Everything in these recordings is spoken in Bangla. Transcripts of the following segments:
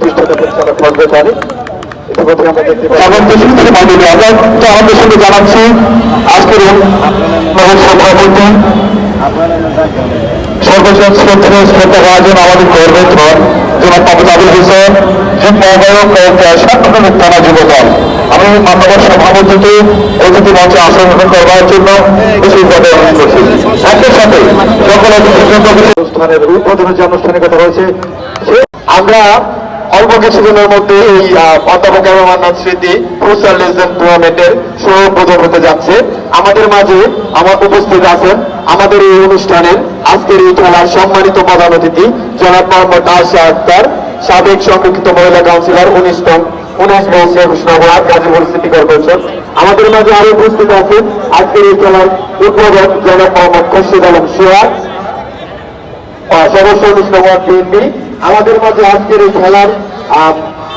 প্রতিষ্ঠাতা পরিচালক ফজলে তারি ইতিমধ্যে আমরা দেখতে পাচ্ছি। আমাদের সঙ্গে জানাচ্ছি আজকের সভাপতি সর্বজন শ্রদ্ধেয় শ্রদ্ধা রাজন আমাদের গর্বের ধন জনাব মোহাম্মদ আবুল হোসেন যুগ থানা যুবদল আমি মানবর সভাপতিকে অতিথি মঞ্চে আসন গ্রহণ করবার জন্য বিশেষভাবে অনুরোধ করছি। একই সাথে সকল অনুষ্ঠানের উদ্বোধনের যে আনুষ্ঠানিকতা রয়েছে আমরা অল্প কিছুদিনের মধ্যে এই অধ্যাপক রহমান্নাথ স্মৃতি ফুটসাল লেজেন্ড টুর্নামেন্টের উদ্বোধন হতে যাচ্ছে। আমাদের মাঝে আমার উপস্থিত আছেন আমাদের এই অনুষ্ঠানের আজকের এই খেলার সম্মানিত প্রধান অতিথি জনাব মোহাম্মদ আশা আক্তার সাবেক সংরক্ষিত মহিলা কাউন্সিলর উনিশ উনিশ বছর কৃষ্ণগড় গাজীপুর সিটি কর্পোরেশন। আমাদের মাঝে আরও উপস্থিত আছেন আজকের এই খেলার উদ্বোধক জনাব মোহাম্মদ খসিদ আলম আহ, সদস্য অনুষ্ঠান বিএনপি আমাদের মাঝে আজকের এই খেলার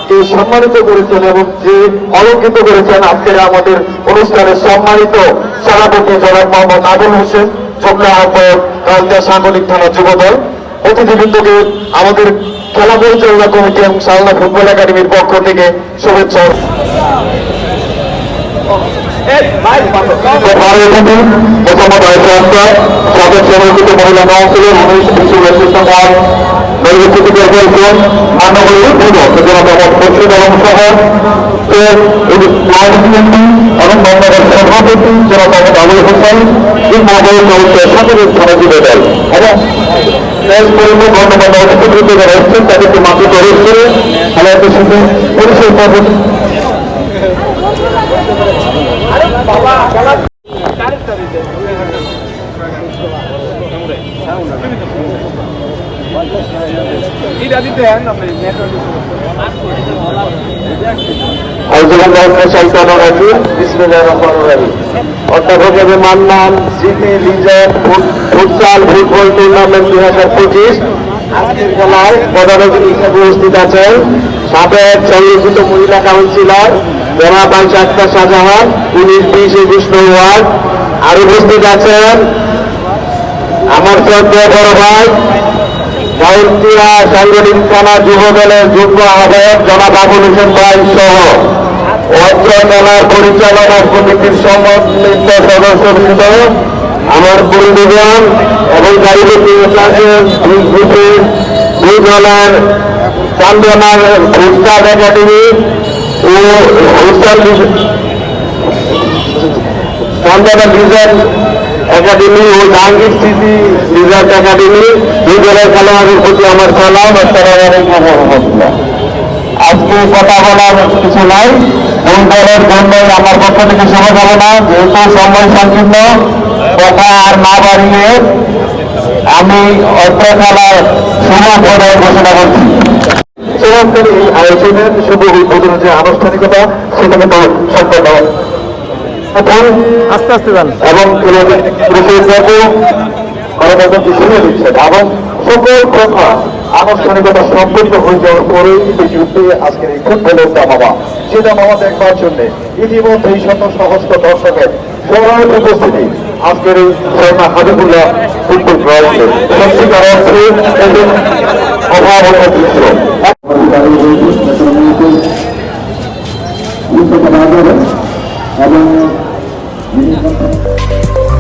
যে সম্মানিত করেছেন এবং যে অলঙ্কিত করেছেন আজকের আমাদের অনুষ্ঠানের সম্মানিত সভাপতি জনাব মোহাম্মদ আবুল হোসেন যুগ্ম আহ্বায়ক কালদিয়া সাংগঠনিক থানা যুবদল। অতিথিবৃন্দকে আমাদের খেলা পরিচালনা কমিটি এবং সালনা ফুটবল একাডেমির পক্ষ থেকে শুভেচ্ছা। মোহাম্মদ আয়সা আক্তার সাবেক সংরক্ষিত মহিলা কাউন্সিলর উনিশ বিশ্ব নির্বাচিত করেছেন মান্যবলী পূর্ব মোহাম্মদ খসরুদ আলম সহ এবং বাংলাদেশ সভাপতি মোহাম্মদ আবুল হোসেন এই চলছে সকলের ধনজীব দল এবং পরিব গণ্যমান্য অতিথিবৃন্দ যারা এসছেন তাদেরকে মাটি করে আমাদের সাথে পরিচয় অধ্যাপক মান্নান স্মৃতি লিজেন্ড ফুটসাল ফুটবল টুর্নামেন্ট দুই হাজার পঁচিশ আজকের খেলায় প্রধান অতিথি উপস্থিত আছেন সাবেক সংরক্ষিত মহিলা কাউন্সিলর জনাব আইসা শাহজাহান উনিশ বিশ একুশ ওয়ার্ড আর উপস্থিত আছেন আমার শ্রদ্ধেয় বড় ভাই গাউন্তিয়া সাংগঠনিক থানা যুব দলের যুগ্ম আহ্বায়ক জনাব আবুল হোসেন ভাই সহ অত্র পরিচালনা কমিটির সম্মিলিত সদস্যবৃন্দ, আমার বন্ধুগণ এবং গাড়িপতি দুই দলের চান্দনার ফুটসাল একাডেমি ও ফুটসাল চান্দনা ডিজাইন একাডেমি ও জাহাঙ্গীর স্মৃতি রিজার্ভ একাডেমি দুই দলের খেলোয়াড়ের প্রতি আমার সালাম আজকে কথা বলার কিছু নাই দুই দলের জন্য আমার পক্ষ থেকে শুভকামনা, যেহেতু সময় সংকীর্ণ, কথা আর না বাড়িয়ে আমি অত্র খেলার শুভ পর্যায়ে ঘোষণা করছি। এই আয়োজনের শুভ উদ্বোধনের যে আনুষ্ঠানিকতা, সেটাকে তো আস্তে আস্তে যান। এবং এবং সকল কথা আনুষ্ঠানিকতা সম্পন্ন হয়ে যাওয়ার পরেই যুদ্ধে আজকের এই ফুটবলের দামামা সে দামামা দেখবার জন্য ইতিমধ্যে এই শত সহস্র দর্শকের সবার উপস্থিতি। আজকের এই সৈনা হাবিবুল্লাহ ফুটবল গ্রাউন্ডে সত্যিকার দৃশ্য। এবং Thank you.